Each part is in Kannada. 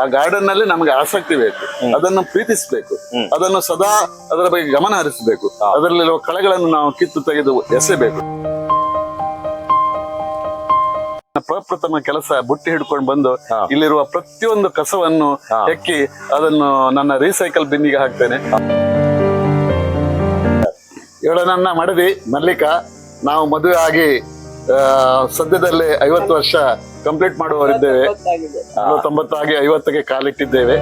ಆ ಗಾರ್ಡನ್ನಲ್ಲಿ ನಮಗೆ ಆಸಕ್ತಿ ಬೇಕು. ಅದನ್ನು ಪ್ರೀತಿಸಬೇಕು. ಅದನ್ನು ಸದಾ ಅದರ ಬಗ್ಗೆ ಗಮನ ಹರಿಸಬೇಕು. ಅದರಲ್ಲಿರುವ ಕಳೆಗಳನ್ನು ನಾವು ಕಿತ್ತು ತೆಗೆದು ಎಸೆಬೇಕು. ಪ್ರಪ್ರಥಮ ಕೆಲಸ ಬುಟ್ಟಿ ಹಿಡ್ಕೊಂಡು ಬಂದು ಇಲ್ಲಿರುವ ಪ್ರತಿಯೊಂದು ಕಸವನ್ನು ಹೆಕ್ಕಿ ಅದನ್ನು ನನ್ನ ರೀಸೈಕಲ್ ಬಿನ್ನಿಗೆ ಹಾಕ್ತೇನೆ. ಇವಳು ನನ್ನ ಮಡದಿ ಮಲ್ಲಿಕಾ ನಾವು ಮದುವೆ ಆಗಿ ಸದ್ಯದಲ್ಲೇ ಐವತ್ತು ವರ್ಷ ಕಂಪ್ಲೀಟ್ ಮಾಡುವವರಿದ್ದೇವೆ. ತೊಂಬತ್ತಾಗಿ ಐವತ್ತಕ್ಕೆ ಕಾಲಿಟ್ಟಿದ್ದೇವೆ.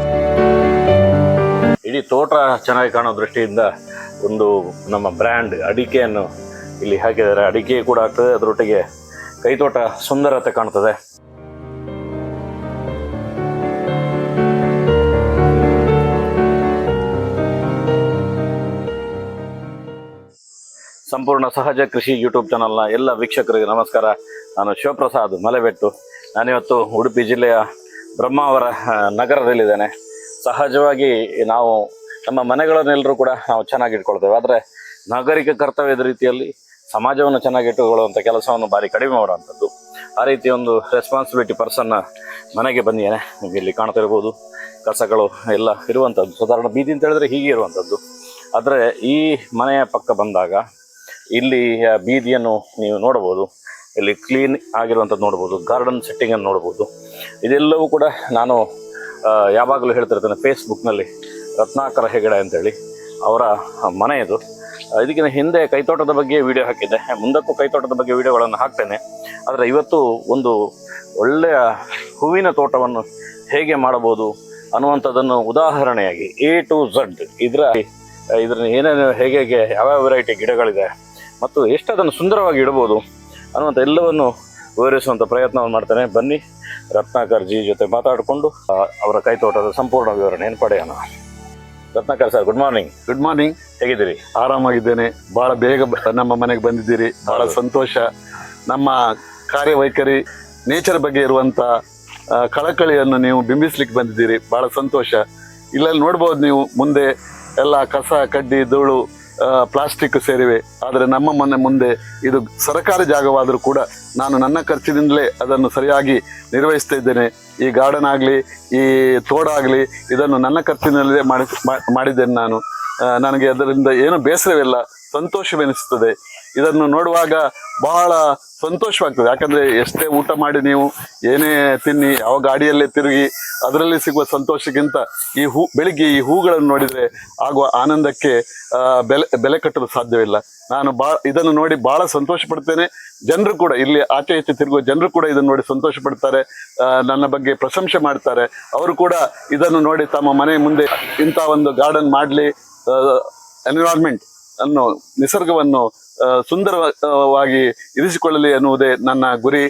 ಇಡೀ ತೋಟ ಚೆನ್ನಾಗಿ ಕಾಣೋ ದೃಷ್ಟಿಯಿಂದ ಒಂದು ನಮ್ಮ ಬ್ರ್ಯಾಂಡ್ ಅಡಿಕೆಯನ್ನು ಇಲ್ಲಿ ಹಾಕಿದ್ದಾರೆ. ಅಡಿಕೆ ಕೂಡ ಆಗ್ತದೆ. ಅದರೊಟ್ಟಿಗೆ ಕೈತೋಟ ಸುಂದರತೆ ಕಾಣ್ತದೆ. ಸಂಪೂರ್ಣ ಸಹಜ ಕೃಷಿ ಯೂಟ್ಯೂಬ್ ಚಾನಲ್ನ ಎಲ್ಲ ವೀಕ್ಷಕರಿಗೆ ನಮಸ್ಕಾರ. ನಾನು ಶಿವಪ್ರಸಾದ್ ಮಲೆಬೆಟ್ಟು. ನಾನಿವತ್ತು ಉಡುಪಿ ಜಿಲ್ಲೆಯ ಬ್ರಹ್ಮಾವರ ನಗರದಲ್ಲಿದ್ದೇನೆ. ಸಹಜವಾಗಿ ನಾವು ನಮ್ಮ ಮನೆಗಳನ್ನೆಲ್ಲರೂ ಕೂಡ ನಾವು ಚೆನ್ನಾಗಿ ಇಟ್ಕೊಳ್ತೇವೆ. ಆದರೆ ನಾಗರಿಕ ಕರ್ತವ್ಯದ ರೀತಿಯಲ್ಲಿ ಸಮಾಜವನ್ನು ಚೆನ್ನಾಗಿ ಇಟ್ಟುಕೊಳ್ಳುವಂಥ ಕೆಲಸವನ್ನು ಭಾರಿ ಕಡಿಮೆ ಮಾಡುವಂಥದ್ದು. ಆ ರೀತಿ ಒಂದು ರೆಸ್ಪಾನ್ಸಿಬಿಲಿಟಿ ಪರ್ಸನ್ನ ಮನೆಗೆ ಬಂದಿದ್ದೇನೆ. ನಿಮಗೆ ಇಲ್ಲಿ ಕಾಣ್ತಿರ್ಬೋದು ಕಸಗಳು ಎಲ್ಲ ಇರುವಂಥದ್ದು. ಸಾಧಾರಣ ಬೀದಿ ಅಂತ ಹೇಳಿದ್ರೆ ಹೀಗೆ ಇರುವಂಥದ್ದು. ಆದರೆ ಈ ಮನೆಯ ಪಕ್ಕ ಬಂದಾಗ ಇಲ್ಲಿ ಬೀದಿಯನ್ನು ನೀವು ನೋಡಬಹುದು. ಇಲ್ಲಿ ಕ್ಲೀನ್ ಆಗಿರುವಂಥದ್ದು ನೋಡ್ಬೋದು, ಗಾರ್ಡನ್ ಸೆಟ್ಟಿಂಗನ್ನು ನೋಡ್ಬೋದು. ಇದೆಲ್ಲವೂ ಕೂಡ ನಾನು ಯಾವಾಗಲೂ ಹೇಳ್ತಿರ್ತೇನೆ ಫೇಸ್ಬುಕ್ನಲ್ಲಿ, ರತ್ನಾಕರ ಹೆಗಡೆ ಅಂತೇಳಿ ಅವರ ಮನೆ ಇದು. ಇದಕ್ಕಿಂತ ಹಿಂದೆ ಕೈತೋಟದ ಬಗ್ಗೆ ವಿಡಿಯೋ ಹಾಕಿದ್ದೆ. ಮುಂದಕ್ಕೂ ಕೈತೋಟದ ಬಗ್ಗೆ ವಿಡಿಯೋಗಳನ್ನು ಹಾಕ್ತೇನೆ. ಆದರೆ ಇವತ್ತು ಒಂದು ಒಳ್ಳೆಯ ಹೂವಿನ ತೋಟವನ್ನು ಹೇಗೆ ಮಾಡಬಹುದು ಅನ್ನುವಂಥದ್ದನ್ನು ಉದಾಹರಣೆಯಾಗಿ ಎ ಟು ಝಡ್ ಇದರ ಇದರ ಏನೇನು ಹೇಗೆ ಹೇಗೆ ಯಾವ್ಯಾವ ವೆರೈಟಿ ಗಿಡಗಳಿದೆ ಮತ್ತು ಎಷ್ಟು ಅದನ್ನು ಸುಂದರವಾಗಿ ಇಡಬಹುದು ಅನ್ನುವಂಥ ಎಲ್ಲವನ್ನು ವಿವರಿಸುವಂಥ ಪ್ರಯತ್ನವನ್ನು ಮಾಡ್ತೇನೆ. ಬನ್ನಿ ರತ್ನಾಕರ್ ಜಿ ಜೊತೆ ಮಾತಾಡಿಕೊಂಡು ಅವರ ಕೈತೋಟದ ಸಂಪೂರ್ಣ ವಿವರಣೆಯನ್ನು ಪಡೆಯೋಣ. Ratnakar sir good morning good morning ಹೇಗಿದ್ದೀರಿ? ಆರಾಮಾಗಿದ್ದೇನೆ. ಬಹಳ ಬೇಗ ನಮ್ಮ ಮನೆಗೆ ಬಂದಿದ್ದೀರಿ. ಬಹಳ ಸಂತೋಷ. ನಮ್ಮ ಕಾರ್ಯವೈಖರಿ ನೇಚರ್ ಬಗ್ಗೆ ಇರುವಂತ ಆ, ಕಳಕಳಿಯನ್ನು ನೀವು ಬಿಂಬಿಸ್ಲಿಕ್ಕೆ ಬಂದಿದ್ದೀರಿ. ಬಹಳ ಸಂತೋಷ. ಇಲ್ಲಲ್ಲಿ ನೋಡ್ಬೋದು ನೀವು ಮುಂದೆ ಎಲ್ಲ ಕಸ ಕಡ್ಡಿ ಧೂಳು ಪ್ಲಾಸ್ಟಿಕ್ ಸೇರಿವೆ. ಆದರೆ ನಮ್ಮ ಮನೆ ಮುಂದೆ ಇದು ಸರಕಾರಿ ಜಾಗವಾದರೂ ಕೂಡ ನಾನು ನನ್ನ ಖರ್ಚಿನಿಂದಲೇ ಅದನ್ನು ಸರಿಯಾಗಿ ನಿರ್ವಹಿಸ್ತಾ ಈ ಗಾರ್ಡನ್ ಆಗಲಿ, ಈ ತೋಡ ಆಗಲಿ, ಇದನ್ನು ನನ್ನ ಖರ್ಚಿನಲ್ಲೇ ಮಾಡಿ ಮಾಡಿದ್ದೇನೆ ನಾನು. ನನಗೆ ಅದರಿಂದ ಏನು ಬೇಸರವಿಲ್ಲ. ಸಂತೋಷವೆನಿಸ್ತದೆ ಇದನ್ನು ನೋಡುವಾಗ ಬಹಳ ಸಂತೋಷವಾಗ್ತದೆ. ಯಾಕಂದ್ರೆ ಎಷ್ಟೇ ಊಟ ಮಾಡಿ ನೀವು, ಏನೇ ತಿನ್ನಿ, ಯಾವ ಗಾಡಿಯಲ್ಲೇ ತಿರುಗಿ, ಅದರಲ್ಲಿ ಸಿಗುವ ಸಂತೋಷಕ್ಕಿಂತ ಈ ಹೂ, ಬೆಳಿಗ್ಗೆ ಈ ಹೂಗಳನ್ನು ನೋಡಿದರೆ ಆಗುವ ಆನಂದಕ್ಕೆ ಬೆಲೆ ಬೆಲೆ ಕಟ್ಟಲು ಸಾಧ್ಯವಿಲ್ಲ. ನಾನು ಬಾ, ಇದನ್ನು ನೋಡಿ ಬಹಳ ಸಂತೋಷ ಪಡ್ತೇನೆ ಜನರು ಕೂಡ ಇಲ್ಲಿ ಆಚೆ ಈಚೆ ತಿರುಗುವ ಜನರು ಕೂಡ ಇದನ್ನು ನೋಡಿ ಸಂತೋಷ ಪಡ್ತಾರೆ ನನ್ನ ಬಗ್ಗೆ ಪ್ರಶಂಸೆ ಮಾಡ್ತಾರೆ. ಅವರು ಕೂಡ ಇದನ್ನು ನೋಡಿ ತಮ್ಮ ಮನೆ ಮುಂದೆ ಇಂಥ ಒಂದು ಗಾರ್ಡನ್ ಮಾಡಲಿ ಎನ್ವಿರಾನ್ಮೆಂಟ್ ಅನ್ನು ನಿಸರ್ಗವನ್ನು ಸುಂದರವಾಗಿ ಇರಿಸಿಕೊಳ್ಳಲಿ ಎನ್ನುವುದೇ ನನ್ನ ಗುರಿ.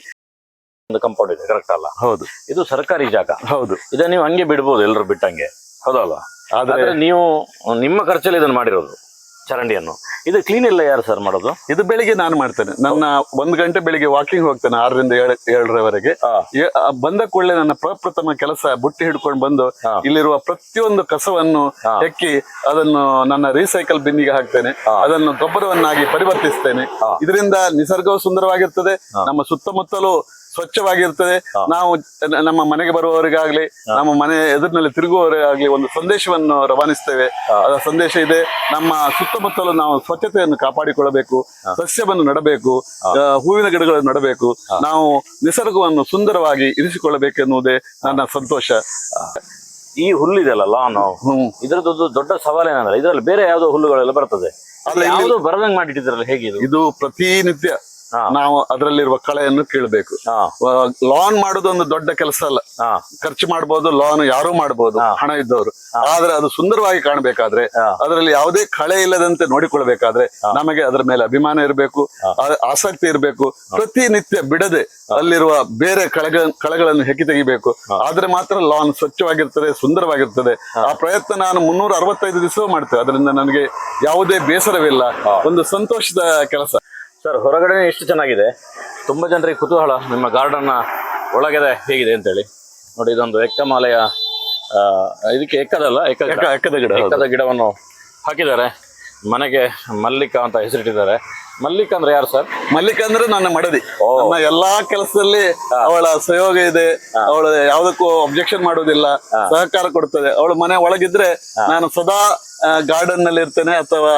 ಒಂದು ಕಂಪೌಂಡ್ ಇದೆ ಕರೆಕ್ಟ್ ಅಲ್ಲ? ಹೌದು. ಇದು ಸರ್ಕಾರಿ ಜಾಗ. ಹೌದು. ಇದನ್ನ ನೀವು ಹಂಗೆ ಬಿಡ್ಬೋದು ಎಲ್ಲರೂ ಬಿಟ್ಟಂಗೆ. ಹೌದಲ್ವಾ? ಆದ್ರೆ ನೀವು ನಿಮ್ಮ ಖರ್ಚಲ್ಲಿ ಇದನ್ನ ಮಾಡಿರೋದು. ಚರಂಡಿಯನ್ನು. ಇದು ಕ್ಲೀನ್ ಇಲ್ಲ ಯಾರು ಸರ್ ಮಾಡೋದು? ಇದು ಬೆಳಿಗ್ಗೆ ನಾನು ಮಾಡ್ತೇನೆ. ನನ್ನ ಒಂದು ಗಂಟೆ ಬೆಳಿಗ್ಗೆ ವಾಕಿಂಗ್ ಹೋಗ್ತೇನೆ ಆರರಿಂದ ಏಳು ಏಳರವರೆಗೆ. ಬಂದ ಕೂಡಲೇ ನನ್ನ ಪ್ರಪ್ರಥಮ ಕೆಲಸ ಬುಟ್ಟಿ ಹಿಡ್ಕೊಂಡು ಬಂದು ಇಲ್ಲಿರುವ ಪ್ರತಿಯೊಂದು ಕಸವನ್ನು. ಹೆಕ್ಕಿ ಅದನ್ನು ನನ್ನ ರೀಸೈಕಲ್ ಬಿನ್ನಿಗೆ ಹಾಕ್ತೇನೆ. ಅದನ್ನು ಗೊಬ್ಬರವನ್ನಾಗಿ ಪರಿವರ್ತಿಸ್ತೇನೆ. ಇದರಿಂದ ನಿಸರ್ಗವು ಸುಂದರವಾಗಿರ್ತದೆ. ನಮ್ಮ ಸುತ್ತಮುತ್ತಲೂ ಸ್ವಚ್ಛವಾಗಿರ್ತದೆ. ನಾವು ನಮ್ಮ ಮನೆಗೆ ಬರುವವರಿಗಾಗ್ಲಿ ನಮ್ಮ ಮನೆ ಎದುರಿನಲ್ಲಿ ತಿರುಗುವವರಿಗಾಗ್ಲಿ ಒಂದು ಸಂದೇಶವನ್ನು ರವಾನಿಸ್ತೇವೆ. ಅದರ ಸಂದೇಶ ಇದೆ ನಮ್ಮ ಸುತ್ತಮುತ್ತಲು ನಾವು ಸ್ವಚ್ಛತೆಯನ್ನು ಕಾಪಾಡಿಕೊಳ್ಳಬೇಕು ಸಸ್ಯವನ್ನು ನಡಬೇಕು ಹೂವಿನ ಗಿಡಗಳನ್ನು ನಡಬೇಕು ನಾವು ನಿಸರ್ಗವನ್ನು ಸುಂದರವಾಗಿ ಇರಿಸಿಕೊಳ್ಳಬೇಕೆನ್ನುವುದೇ ನನ್ನ ಸಂತೋಷ. ಈ ಹುಲ್ಲಿದೆಲ್ಲ ಲಾನ್? ಇದ್ರದ್ದು ದೊಡ್ಡ ಸವಾಲೇನಂದ್ರೆ ಇದರಲ್ಲಿ ಬೇರೆ ಯಾವುದೋ ಹುಲ್ಲುಗಳೆಲ್ಲ ಬರ್ತದೆ. ಇಲ್ಲಿ- ಯಾವುದು ಬರದಂಗ್ ಮಾಡಿಟ್ಟಿದ್ರಲ್ಲ ಹೇಗೆ ಇದು ಪ್ರತಿನಿತ್ಯ. ನಾವು ಅದರಲ್ಲಿರುವ ಕಳೆಯನ್ನು ಕೀಳ್ಬೇಕು. ಲೋನ್ ಮಾಡೋದು ಒಂದು ದೊಡ್ಡ ಕೆಲಸ ಅಲ್ಲ. ಖರ್ಚು ಮಾಡಬಹುದು ಲಾನ್ ಯಾರು ಮಾಡಬಹುದು. ಹಣ ಇದ್ದವರು. ಆದ್ರೆ ಅದು ಸುಂದರವಾಗಿ ಕಾಣಬೇಕಾದ್ರೆ. ಅದರಲ್ಲಿ ಯಾವುದೇ ಕಳೆ ಇಲ್ಲದಂತೆ ನೋಡಿಕೊಳ್ಬೇಕಾದ್ರೆ ನಮಗೆ ಅದರ ಮೇಲೆ ಅಭಿಮಾನ ಇರಬೇಕು ಆಸಕ್ತಿ ಇರಬೇಕು. ಪ್ರತಿನಿತ್ಯ ಬಿಡದೆ ಅಲ್ಲಿರುವ ಬೇರೆ ಕಳೆಗಳ ಕಳೆಗಳನ್ನು ಹೆಕ್ಕಿ ತೆಗಿಬೇಕು. ಆದ್ರೆ ಮಾತ್ರ ಲಾನ್ ಸ್ವಚ್ಛವಾಗಿರ್ತದೆ ಸುಂದರವಾಗಿರ್ತದೆ. ಆ ಪ್ರಯತ್ನ ನಾನು ಮುನ್ನೂರ ಅರವತ್ತೈದು ದಿವಸ ಮಾಡ್ತೇವೆ. ಅದರಿಂದ ನನಗೆ ಯಾವುದೇ ಬೇಸರವಿಲ್ಲ. ಒಂದು ಸಂತೋಷದ ಕೆಲಸ. ಸರ್ ಹೊರಗಡೆ ಎಷ್ಟು ಚೆನ್ನಾಗಿದೆ? ತುಂಬಾ ಜನರಿಗೆ ಕುತೂಹಲ. ನಿಮ್ಮ ಗಾರ್ಡನ್ ಒಳಗಿದೆ ಹೇಗಿದೆ ಅಂತೇಳಿ. ನೋಡಿ ಇದೊಂದು ಎಕ್ಕಮಾಲೆಯ ಇದಕ್ಕೆ ಎಕ್ಕದಲ್ಲ. ಎಕ್ಕ- ಎಕ್ಕದ ಗಿಡ ಎಕ್ಕದ ಗಿಡವನ್ನು ಹಾಕಿದ್ದಾರೆ. ಮನೆಗೆ ಮಲ್ಲಿಕ ಅಂತ ಹೆಸರಿಟ್ಟಿದ್ದಾರೆ. ಮಲ್ಲಿಕ್ ಅಂದ್ರೆ ಯಾರು ಸರ್? ಮಲ್ಲಿಕ್ ಅಂದ್ರೆ ನನ್ನ ಮಡದಿ. ನನ್ನ ಎಲ್ಲಾ ಕೆಲಸದಲ್ಲಿ ಅವಳ ಸಹಯೋಗ ಇದೆ. ಅವಳು ಯಾವ್ದಕ್ಕೂ ಅಬ್ಜೆಕ್ಷನ್ ಮಾಡೋದಿಲ್ಲ ಸಹಕಾರ ಕೊಡ್ತದೆ. ಅವಳು ಮನೆ ಒಳಗಿದ್ರೆ ನಾನು ಸದಾ ಗಾರ್ಡನ್ನಲ್ಲಿ ಇರ್ತೇನೆ ಅಥವಾ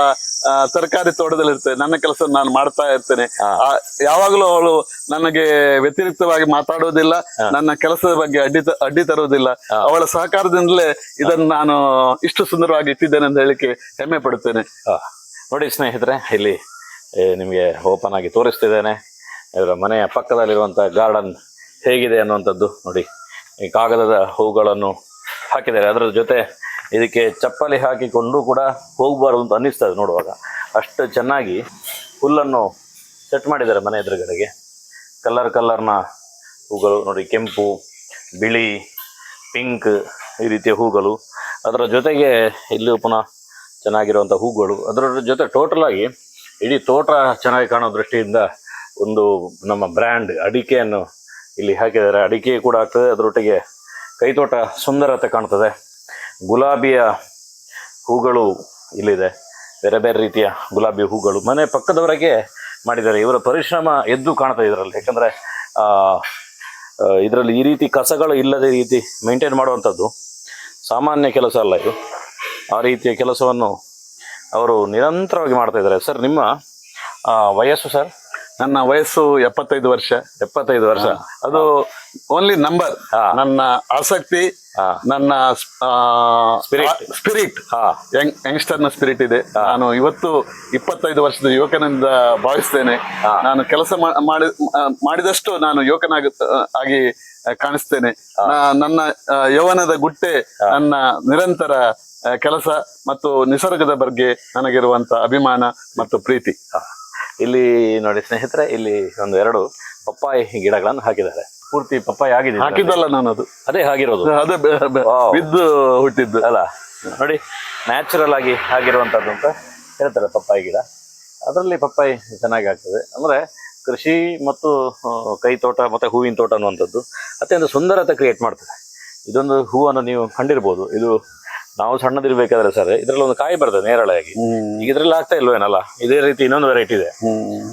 ತರಕಾರಿ ತೋಟದಲ್ಲಿ ಇರ್ತೇನೆ. ನನ್ನ ಕೆಲಸ ನಾನು ಮಾಡ್ತಾ ಇರ್ತೇನೆ. ಯಾವಾಗಲೂ ಅವಳು ನನಗೆ ವ್ಯತಿರಿಕ್ತವಾಗಿ ಮಾತಾಡೋದಿಲ್ಲ ನನ್ನ ಕೆಲಸದ ಬಗ್ಗೆ ಅಡ್ಡಿ ಅಡ್ಡಿ ತರುವುದಿಲ್ಲ. ಅವಳ ಸಹಕಾರದಿಂದಲೇ ಇದನ್ನು ನಾನು ಇಷ್ಟು ಸುಂದರವಾಗಿ ಇಟ್ಟಿದ್ದೇನೆ ಅಂತ ಹೇಳಿಕ್ಕೆ ಹೆಮ್ಮೆ ಪಡುತ್ತೇನೆ. ನೋಡಿ ಸ್ನೇಹಿತರೆ ಇಲ್ಲಿ ನಿಮಗೆ ಓಪನ್ ಆಗಿ ತೋರಿಸ್ತಿದ್ದೇನೆ. ಇವರ ಮನೆಯ ಪಕ್ಕದಲ್ಲಿರುವಂಥ ಗಾರ್ಡನ್ ಹೇಗಿದೆ ಅನ್ನುವಂಥದ್ದು ನೋಡಿ. ಈ ಕಾಗದದ ಹೂಗಳನ್ನು ಹಾಕಿದ್ದಾರೆ. ಅದರ ಜೊತೆ ಇದಕ್ಕೆ ಚಪ್ಪಲಿ ಹಾಕಿಕೊಂಡು ಕೂಡ ಹೋಗಬಾರ್ದು ಅಂತ ಅನ್ನಿಸ್ತದೆ ನೋಡುವಾಗ. ಅಷ್ಟು ಚೆನ್ನಾಗಿ ಹುಲ್ಲನ್ನು ಸೆಟ್ ಮಾಡಿದ್ದಾರೆ ಮನೆ ಎದುರುಗಡೆಗೆ. ಕಲರ್ ಕಲರ್ನ ಹೂಗಳು ನೋಡಿ, ಕೆಂಪು, ಬಿಳಿ ಪಿಂಕ್ ಈ ರೀತಿಯ ಹೂಗಳು. ಅದರ ಜೊತೆಗೆ ಇಲ್ಲಿ ಪುನಃ ಚೆನ್ನಾಗಿರುವಂಥ ಹೂಗಳು. ಅದರ ಜೊತೆ ಟೋಟಲ್ ಆಗಿ ಇಡೀ ತೋಟ ಚೆನ್ನಾಗಿ ಕಾಣೋ ದೃಷ್ಟಿಯಿಂದ ಒಂದು ನಮ್ಮ ಬ್ರ್ಯಾಂಡ್ ಅಡಿಕೆಯನ್ನು ಇಲ್ಲಿ ಹಾಕಿದ್ದಾರೆ. ಅಡಿಕೆ ಕೂಡ ಆಗ್ತದೆ. ಅದರೊಟ್ಟಿಗೆ ಕೈತೋಟ ಸುಂದರತೆ ಕಾಣ್ತದೆ. ಗುಲಾಬಿಯ ಹೂಗಳು ಇಲ್ಲಿದೆ. ಬೇರೆ ಬೇರೆ ರೀತಿಯ ಗುಲಾಬಿ ಹೂಗಳು ಮನೆ ಪಕ್ಕದವರೆಗೆ ಮಾಡಿದ್ದಾರೆ. ಇವರ ಪರಿಶ್ರಮ ಎದ್ದು ಕಾಣ್ತದೆ ಇದರಲ್ಲಿ. ಯಾಕಂದರೆ ಇದರಲ್ಲಿ ಈ ರೀತಿ ಕಸಗಳು ಇಲ್ಲದ ರೀತಿ ಮೇಂಟೈನ್ ಮಾಡುವಂಥದ್ದು ಸಾಮಾನ್ಯ ಕೆಲಸ ಅಲ್ಲ ಇದು. ಆ ರೀತಿಯ ಕೆಲಸವನ್ನು ಅವರು ನಿರಂತರವಾಗಿ ಮಾಡ್ತಾ ಇದ್ದಾರೆ. ಸರ್ ನಿಮ್ಮ ವಯಸ್ಸು ಸರ್? ನನ್ನ ವಯಸ್ಸು ಎಪ್ಪತ್ತೈದು ವರ್ಷ. ಎಪ್ಪತ್ತೈದು ವರ್ಷ. ಅದು ಓನ್ಲಿ ನಂಬರ್. ನನ್ನ ಆಸಕ್ತಿ. ನನ್ನ ಸ್ಪಿರಿಟ್ ಯಂಗ್ಸ್ಟರ್ನ ಸ್ಪಿರಿಟ್ ಇದೆ. ನಾನು ಇವತ್ತು ಇಪ್ಪತ್ತೈದು ವರ್ಷದ ಯುವಕನಿಂದ ಭಾವಿಸ್ತೇನೆ. ನಾನು ಕೆಲಸ ಮಾಡಿದಷ್ಟು ನಾನು ಯುವಕನಾಗ ಆಗಿ ಕಾಣಿಸ್ತೇನೆ. ನನ್ನ ಯೌವನದ ಗುಟ್ಟೆ ನನ್ನ ನಿರಂತರ ಕೆಲಸ ಮತ್ತು ನಿಸರ್ಗದ ಬಗ್ಗೆ ನನಗಿರುವಂತ ಅಭಿಮಾನ ಮತ್ತು ಪ್ರೀತಿ. ಇಲ್ಲಿ ನೋಡಿ ಸ್ನೇಹಿತರೆ ಇಲ್ಲಿ ಒಂದು ಎರಡು ಪಪ್ಪಾಯಿ ಗಿಡಗಳನ್ನು ಹಾಕಿದ್ದಾರೆ. ಪೂರ್ತಿ ಪಪ್ಪಾಯಿ ಆಗಿದೆ. ಹಾಕಿದ್ದಲ್ಲ ನಾನು ಅದು ಅದೇ ಆಗಿರೋದು ಅದೇ ಬಿದ್ದು ಹುಟ್ಟಿದ್ದು. ಅಲ್ಲ ನೋಡಿ ನ್ಯಾಚುರಲ್ ಆಗಿ ಆಗಿರುವಂಥದ್ದು ಅಂತ ಹೇಳ್ತಾರೆ ಪಪ್ಪಾಯಿ ಗಿಡ. ಅದರಲ್ಲಿ ಪಪ್ಪಾಯಿ ಚೆನ್ನಾಗಿ ಆಗ್ತದೆ. ಅಂದರೆ ಕೃಷಿ ಮತ್ತು ಕೈ ತೋಟ ಮತ್ತು ಹೂವಿನ ತೋಟ ಅನ್ನುವಂಥದ್ದು ಅತ್ಯಂತ ಸುಂದರತೆ ಕ್ರಿಯೇಟ್ ಮಾಡ್ತದೆ. ಇದೊಂದು ಹೂವನ್ನು ನೀವು ಕಂಡಿರ್ಬೋದು. ಇದು ನಾವು ಸಣ್ಣದಿರ್ಬೇಕಾದ್ರೆ ಸರ್ ಇದ್ರಲ್ಲಿ ಒಂದು ಕಾಯಿ ಬರ್ತದೆ ನೇರಳೆಯಾಗಿ. ಈಗ ಇದ್ರಲ್ಲಿ ಆಗ್ತಾ ಇಲ್ವೇನಲ್ಲ? ಇದೇ ರೀತಿ ಇನ್ನೊಂದು ವೆರೈಟಿ ಇದೆ.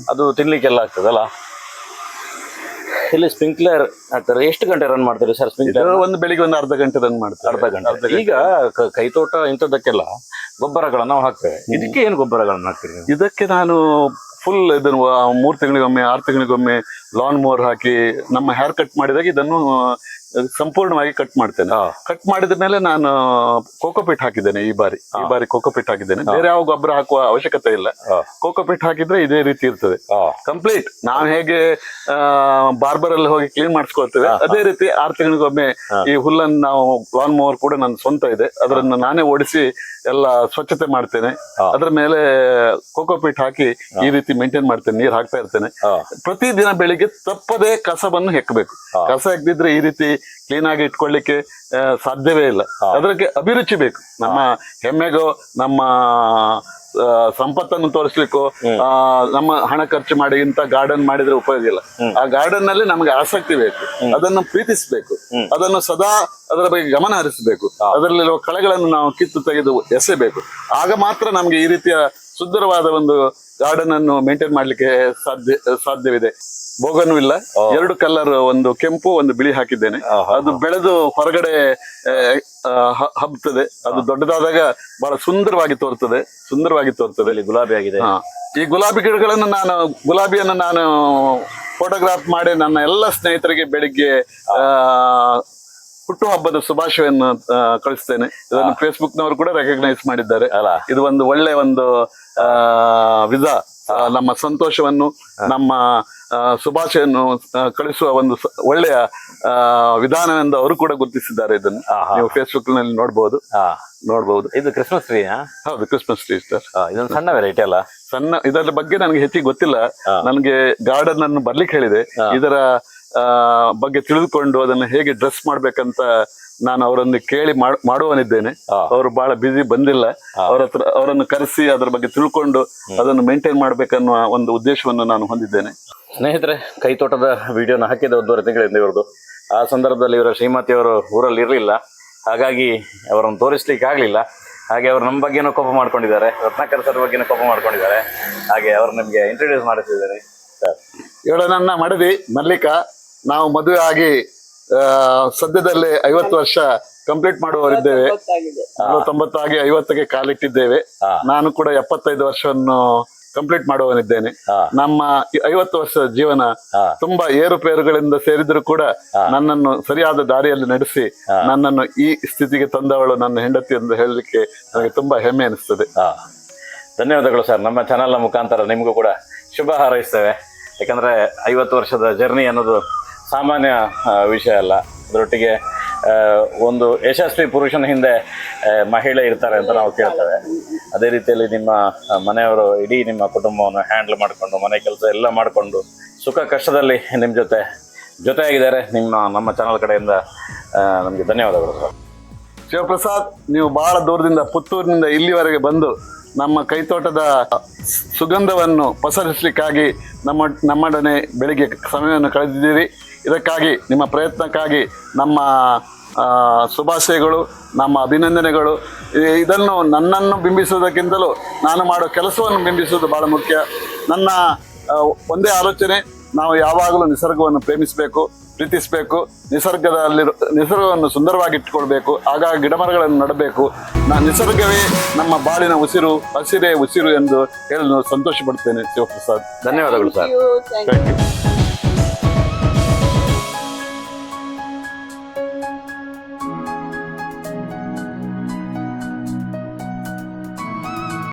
ಅದು ತಿನ್ಲಿಕ್ಕೆಲ್ಲ ಆಗ್ತದಲ್ಲ? ಇಲ್ಲಿ ಸ್ಪ್ರಿಂಕ್ಲರ್ ಹಾಕ್ತಾರೆ. ಎಷ್ಟು ಗಂಟೆ ರನ್ ಮಾಡ್ತಾರೆ ಸರ್ ಸ್ಪ್ರಿಂಕ್ಲರ್ ಒಂದು ಬೆಳಿಗ್ಗೆ ಒಂದು ಅರ್ಧ ಗಂಟೆ ರನ್ ಮಾಡ್ತಾರೆ ಅರ್ಧ ಗಂಟೆ. ಈಗ ಕ- ಕೈತೋಟ ಇಂಥದ್ದಕ್ಕೆಲ್ಲ ಗೊಬ್ಬರಗಳನ್ನ ನಾವು ಹಾಕ್ತೇವೆ. ಇದಕ್ಕೆ ಏನು ಗೊಬ್ಬರಗಳನ್ನ ಹಾಕ್ತೀರಿ ಇದಕ್ಕೆ ನಾನು ಫುಲ್ ಇದನ್ನು ಮೂರು ತಿಂಗಳಿಗೊಮ್ಮೆ ಆರು ತಿಂಗಳಿಗೊಮ್ಮೆ ಲಾನ್ ಮೋರ್ ಹಾಕಿ ನಮ್ಮ ಹೇರ್ ಕಟ್ ಮಾಡಿದಾಗ ಇದನ್ನು ಸಂಪೂರ್ಣವಾಗಿ ಕಟ್ ಮಾಡ್ತೇನೆ. ಕಟ್ ಮಾಡಿದ ಮೇಲೆ ನಾನು ಕೋಕೋಪಿಟ್ ಹಾಕಿದ್ದೇನೆ ಈ ಬಾರಿ. ಈ ಬಾರಿ ಕೋಕೋಪಿಟ್ ಹಾಕಿದ್ದೇನೆ. ಬೇರೆ ಯಾವ ಗೊಬ್ಬರ ಹಾಕುವ ಅವಶ್ಯಕತೆ ಇಲ್ಲ. ಕೋಕೋಪಿಟ್ ಹಾಕಿದ್ರೆ ಇದೇ ರೀತಿ ಇರ್ತದೆ. ಕಂಪ್ಲೀಟ್ ನಾವ್ ಹೇಗೆ ಬಾರ್ಬರ್ ಅಲ್ಲಿ ಹೋಗಿ ಕ್ಲೀನ್ ಮಾಡಿಸ್ಕೊಳ್ತೇವೆ ಅದೇ ರೀತಿ ಆರು ತಿಂಗಳಿಗೊಮ್ಮೆ ಈ ಹುಲ್ಲನ್ನು ನಾವು ಲಾನ್ ಮೋವರ್ ಕೂಡ ನನ್ನ ಸ್ವಂತ ಇದೆ. ಅದರನ್ನು ನಾನೇ ಓಡಿಸಿ ಎಲ್ಲ ಸ್ವಚ್ಛತೆ ಮಾಡ್ತೇನೆ. ಅದ್ರ ಮೇಲೆ ಕೋಕೋಪಿಟ್ ಹಾಕಿ ಈ ರೀತಿ ಮೇಂಟೈನ್ ಮಾಡ್ತೇನೆ ನೀರ್ ಹಾಕ್ತಾ ಇರ್ತೇನೆ. ಪ್ರತಿ ಪ್ರತಿದಿನ ಬೆಳಿಗ್ಗೆ ತಪ್ಪದೇ ಕಸವನ್ನು ಹೆಕ್ಕಬೇಕು ಕಸ ಹೆಕ್ದಿದ್ರೆ ಈ ರೀತಿ ಕ್ಲೀನ್ ಆಗಿ ಇಟ್ಕೊಳ್ಳಿಕ್ಕೆ ಸಾಧ್ಯವೇ ಇಲ್ಲ. ಅದಕ್ಕೆ ಅಭಿರುಚಿ ಬೇಕು. ನಮ್ಮ ಹೆಮ್ಮೆಗೋ ನಮ್ಮ ಸಂಪತ್ತನ್ನು ತೋರಿಸ್ಲಿಕ್ಕೋ ಆ, ನಮ್ಮ ಹಣ ಖರ್ಚು ಮಾಡಿ ಇಂತ ಗಾರ್ಡನ್ ಮಾಡಿದ್ರೆ ಉಪಯೋಗ ಇಲ್ಲ. ಆ ಗಾರ್ಡನ್ನಲ್ಲಿ ನಮಗೆ ಆಸಕ್ತಿ ಬೇಕು. ಅದನ್ನು ಪ್ರೀತಿಸಬೇಕು. ಅದನ್ನು ಸದಾ ಅದರ ಬಗ್ಗೆ ಗಮನ ಹರಿಸಬೇಕು. ಅದರಲ್ಲಿರುವ ಕಳೆಗಳನ್ನು ನಾವು ಕಿತ್ತು ತೆಗೆದು ಎಸೆಬೇಕು. ಆಗ ಮಾತ್ರ ನಮಗೆ ಈ ರೀತಿಯ ಸುಂದರವಾದ ಒಂದು ಗಾರ್ಡನ್ ಅನ್ನು ಮೇಂಟೈನ್ ಮಾಡ್ಲಿಕ್ಕೆ ಸಾಧ್ಯ ಸಾಧ್ಯವಿದೆ. ಬೋಗನು ಇಲ್ಲ. ಎರಡು ಕಲರ್ ಒಂದು ಕೆಂಪು ಒಂದು ಬಿಳಿ ಹಾಕಿದ್ದೇನೆ. ಅದು ಬೆಳೆದು ಹೊರಗಡೆ ಹಬ್ಬುತ್ತದೆ. ಅದು ದೊಡ್ಡದಾದಾಗ ಬಹಳ ಸುಂದರವಾಗಿ ತೋರ್ತದೆ. ಸುಂದರವಾಗಿ ತೋರ್ತದೆ. ಇಲ್ಲಿ ಗುಲಾಬಿ ಆಗಿದೆ. ಈ ಗುಲಾಬಿ ಗಿಡಗಳನ್ನು ನಾನು ಗುಲಾಬಿಯನ್ನು ನಾನು ಫೋಟೋಗ್ರಾಫ್ ಮಾಡಿ ನನ್ನ ಎಲ್ಲ ಸ್ನೇಹಿತರಿಗೆ ಬೆಳಿಗ್ಗೆ ಆ, ಹುಟ್ಟುಹಬ್ಬದ ಶುಭಾಶಯವನ್ನು ಕಳಿಸ್ತೇನೆ. ಇದನ್ನು ಫೇಸ್ಬುಕ್ ನವರು ಕೂಡ ರೆಕಗ್ನೈಸ್ ಮಾಡಿದ್ದಾರೆ. ಅಲ್ಲ. ಇದು ಒಂದು ಒಳ್ಳೆ ಒಂದು ವಿಧ ನಮ್ಮ ಸಂತೋಷವನ್ನು ನಮ್ಮ ಶುಭಾಶಯನ್ನು ಕಳಿಸುವ ಒಂದು ಒಳ್ಳೆಯ ವಿಧಾನವೆಂದು ಅವರು ಕೂಡ ಗುರುತಿಸಿದ್ದಾರೆ ಇದನ್ನು. ನೀವು ಫೇಸ್ಬುಕ್ನಲ್ಲಿ ನೋಡಬಹುದು ನೋಡಬಹುದು ಇದು ಕ್ರಿಸ್ಮಸ್ ಟ್ರೀ ಹೌದು ಕ್ರಿಸ್ಮಸ್ ಟ್ರೀ ಸರ್ ಇದೊಂದು ಸಣ್ಣ ವೆರೈಟಿ ಅಲ್ಲ? ಸಣ್ಣ ಇದರ ಬಗ್ಗೆ ನನಗೆ ಹೆಚ್ಚಿಗೆ ಗೊತ್ತಿಲ್ಲ. ನನಗೆ ಗಾರ್ಡನ್ ಅನ್ನು ಬರ್ಲಿಕ್ಕೆ ಹೇಳಿದೆ. ಇದರ ಬಗ್ಗೆ ತಿಳಿದುಕೊಂಡು ಅದನ್ನು ಹೇಗೆ ಡ್ರೆಸ್ ಮಾಡ್ಬೇಕಂತ ನಾನು ಅವರನ್ನು ಕೇಳಿ ಮಾಡ್- ಮಾಡುವನಿದ್ದೇನೆ ಅವರು ಬಹಳ ಬಿಸಿ ಬಂದಿಲ್ಲ. ಅವರ ಹತ್ರ ಅವರನ್ನು ಕರೆಸಿ ಅದರ ಬಗ್ಗೆ ತಿಳ್ಕೊಂಡು ಅದನ್ನು ಮೇಂಟೈನ್ ಮಾಡ್ಬೇಕನ್ನುವ ಒಂದು ಉದ್ದೇಶವನ್ನು ನಾನು ಹೊಂದಿದ್ದೇನೆ. ಸ್ನೇಹಿತರೆ ಕೈತೋಟದ ವಿಡಿಯೋನ ಹಾಕಿದ ಒಂದೂವರೆ ತಿಂಗಳಿಂದ ಇವ್ರದ್ದು. ಆ ಸಂದರ್ಭದಲ್ಲಿ ಇವರ ಶ್ರೀಮತಿಯವರು ಊರಲ್ಲಿ ಇರಲಿಲ್ಲ. ಹಾಗಾಗಿ ಅವರನ್ನು ತೋರಿಸ್ಲಿಕ್ಕೆ ಆಗಲಿಲ್ಲ. ಹಾಗೆ ಅವರು ನಮ್ಮ ಬಗ್ಗೆನೂ ಕೋಪ ಮಾಡ್ಕೊಂಡಿದ್ದಾರೆ. ರತ್ನಾಕರ್ ಸರ್ ಬಗ್ಗೆನೂ ಕೋಪ ಮಾಡ್ಕೊಂಡಿದ್ದಾರೆ. ಹಾಗೆ ಅವರು ನಿಮಗೆ ಇಂಟ್ರೊಡ್ಯೂಸ್ ಮಾಡಿಸಿದ್ದಾರೆ. ಸರ್. ಇವಳು ನನ್ನ ಮಡದಿ ಮಲ್ಲಿಕಾ. ನಾವು ಮದುವೆ ಆಗಿ ಆ, ಸದ್ಯದಲ್ಲೇ ಐವತ್ತು ವರ್ಷ ಕಂಪ್ಲೀಟ್ ಮಾಡುವವರಿದ್ದೇವೆ. ತೊಂಬತ್ತಾಗಿ ಐವತ್ತಕ್ಕೆ ಕಾಲಿಟ್ಟಿದ್ದೇವೆ. ನಾನು ಕೂಡ ಎಪ್ಪತ್ತೈದು ವರ್ಷವನ್ನು ಕಂಪ್ಲೀಟ್ ಮಾಡುವವನಿದ್ದೇನೆ. ನಮ್ಮ ಐವತ್ತು ವರ್ಷದ ಜೀವನ ತುಂಬಾ ಏರುಪೇರುಗಳಿಂದ ಸೇರಿದ್ರು ಕೂಡ ನನ್ನನ್ನು ಸರಿಯಾದ ದಾರಿಯಲ್ಲಿ ನಡೆಸಿ ನನ್ನನ್ನು ಈ ಸ್ಥಿತಿಗೆ ತಂದವಳು ನನ್ನ ಹೆಂಡತಿ ಎಂದು ಹೇಳಲಿಕ್ಕೆ ನನಗೆ ತುಂಬಾ ಹೆಮ್ಮೆ ಅನಿಸ್ತದೆ ಧನ್ಯವಾದಗಳು ಸರ್. ನಮ್ಮ ಚಾನಲ್ನ ಮುಖಾಂತರ ನಿಮಗೂ ಕೂಡ ಶುಭ ಹಾರೈಸ್ತೇವೆ. ಯಾಕಂದ್ರೆ ಐವತ್ತು ವರ್ಷದ ಜರ್ನಿ ಅನ್ನೋದು ಸಾಮಾನ್ಯ ವಿಷಯ ಅಲ್ಲ. ಅದರೊಟ್ಟಿಗೆ ಒಂದು ಯಶಸ್ವಿ ಪುರುಷನ ಹಿಂದೆ ಮಹಿಳೆ ಇರ್ತಾರೆ ಅಂತ ನಾವು ಕೇಳ್ತೇವೆ. ಅದೇ ರೀತಿಯಲ್ಲಿ ನಿಮ್ಮ ಮನೆಯವರು ಇಡೀ ನಿಮ್ಮ ಕುಟುಂಬವನ್ನು ಹ್ಯಾಂಡಲ್ ಮಾಡಿಕೊಂಡು, ಮನೆ ಕೆಲಸ ಎಲ್ಲ ಮಾಡಿಕೊಂಡು, ಸುಖ ಕಷ್ಟದಲ್ಲಿ ನಿಮ್ಮ ಜೊತೆ, ಜೊತೆಯಾಗಿದ್ದಾರೆ. ನಿಮ್ಮ, ನಮ್ಮ ಚಾನಲ್ ಕಡೆಯಿಂದ ನಮಗೆ ಧನ್ಯವಾದಗಳು ಸರ್. ಶಿವಪ್ರಸಾದ್, ನೀವು ಬಹಳ ದೂರದಿಂದ, ಪುತ್ತೂರಿನಿಂದ ಇಲ್ಲಿವರೆಗೆ ಬಂದು, ನಮ್ಮ ಕೈತೋಟದ ಸುಗಂಧವನ್ನು ಪಸರಿಸಲಿಕ್ಕಾಗಿ ನಮ್ಮ, ನಮ್ಮೊಡನೆ ಬೆಳಿಗ್ಗೆ ಸಮಯವನ್ನು ಕಳೆದಿದ್ದೀರಿ. ಇದಕ್ಕಾಗಿ ನಿಮ್ಮ ಪ್ರಯತ್ನಕ್ಕಾಗಿ ನಮ್ಮ ಶುಭಾಶಯಗಳು ನಮ್ಮ ಅಭಿನಂದನೆಗಳು. ಇದನ್ನು ನನ್ನನ್ನು ಬಿಂಬಿಸುವುದಕ್ಕಿಂತಲೂ ನಾನು ಮಾಡೋ ಕೆಲಸವನ್ನು ಬಿಂಬಿಸುವುದು ಭಾಳ ಮುಖ್ಯ. ನನ್ನ ಒಂದೇ ಆಲೋಚನೆ ನಾವು ಯಾವಾಗಲೂ ನಿಸರ್ಗವನ್ನು ಪ್ರೇಮಿಸಬೇಕು ಪ್ರೀತಿಸಬೇಕು ನಿಸರ್ಗದಲ್ಲಿ ನಿಸರ್ಗವನ್ನು ಸುಂದರವಾಗಿ ಆಗ ಗಿಡಮರಗಳನ್ನು ನೆಡಬೇಕು. ನಾ ನಿಸರ್ಗವೇ ನಮ್ಮ ಬಾಳಿನ ಉಸಿರು ಹಸಿರೇ ಉಸಿರು ಎಂದು ಹೇಳಲು ಸಂತೋಷ ಪಡ್ತೇನೆ ಶಿವಪ್ರಸಾದ್. ಧನ್ಯವಾದಗಳು ಸರ್. Thank you